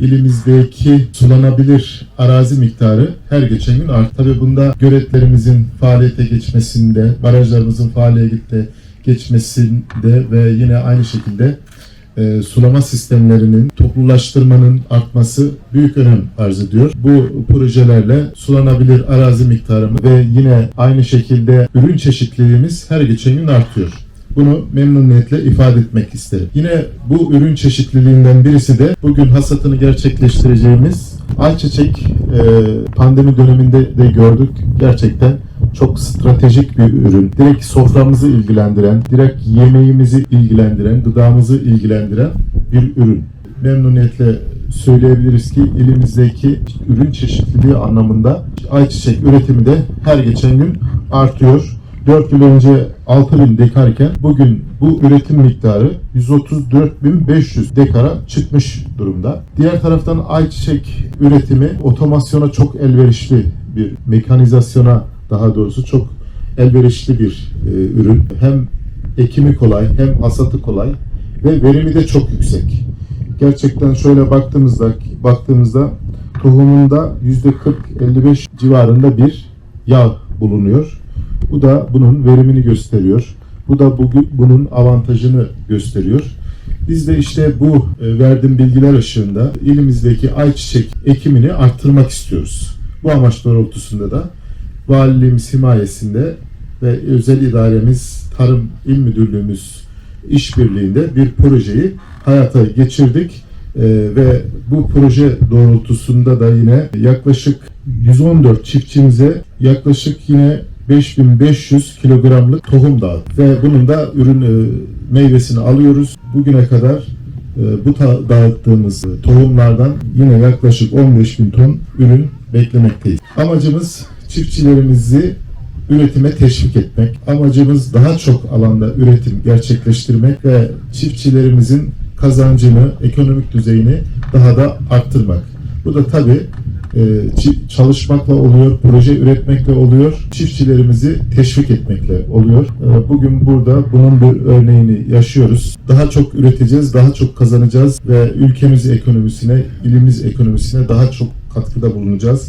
ilimizdeki sulanabilir arazi miktarı her geçen gün art. Tabii bunda göletlerimizin faaliyete geçmesinde, barajlarımızın faaliyete geçmesinde ve yine aynı şekilde e, sulama sistemlerinin toplulaştırmanın artması büyük önem arz ediyor. Bu projelerle sulanabilir arazi miktarımız ve yine aynı şekilde ürün çeşitliliğimiz her geçen gün artıyor. Bunu memnuniyetle ifade etmek isterim. Yine bu ürün çeşitliliğinden birisi de bugün hasatını gerçekleştireceğimiz ayçiçek e, pandemi döneminde de gördük. Gerçekten çok stratejik bir ürün. Direkt soframızı ilgilendiren, direkt yemeğimizi ilgilendiren, gıdamızı ilgilendiren bir ürün. Memnuniyetle söyleyebiliriz ki ilimizdeki ürün çeşitliliği anlamında ayçiçek üretimi de her geçen gün artıyor. 4 yıl önce 6000 dekarken bugün bu üretim miktarı 134.500 dekara çıkmış durumda. Diğer taraftan ayçiçek üretimi otomasyona çok elverişli bir mekanizasyona daha doğrusu çok elverişli bir e, ürün. Hem ekimi kolay hem hasatı kolay ve verimi de çok yüksek. Gerçekten şöyle baktığımızda baktığımızda tohumunda %40-55 civarında bir yağ bulunuyor. Bu da bunun verimini gösteriyor. Bu da bugün bunun avantajını gösteriyor. Biz de işte bu e, verdiğim bilgiler ışığında ilimizdeki ayçiçek ekimini arttırmak istiyoruz. Bu amaç doğrultusunda da valiliğimiz himayesinde ve özel idaremiz, Tarım İl Müdürlüğümüz işbirliğinde bir projeyi hayata geçirdik. Ee, ve bu proje doğrultusunda da yine yaklaşık 114 çiftçimize yaklaşık yine 5500 kilogramlık tohum dağıttık. Ve bunun da ürün e, meyvesini alıyoruz. Bugüne kadar e, bu dağıttığımız e, tohumlardan yine yaklaşık 15 bin ton ürün beklemekteyiz. Amacımız çiftçilerimizi üretime teşvik etmek. Amacımız daha çok alanda üretim gerçekleştirmek ve çiftçilerimizin kazancını, ekonomik düzeyini daha da arttırmak. Bu da tabii e, çi- çalışmakla oluyor, proje üretmekle oluyor, çiftçilerimizi teşvik etmekle oluyor. E, Bugün burada bunun bir örneğini yaşıyoruz. Daha çok üreteceğiz, daha çok kazanacağız ve ülkemiz ekonomisine, ilimiz ekonomisine daha çok katkıda bulunacağız.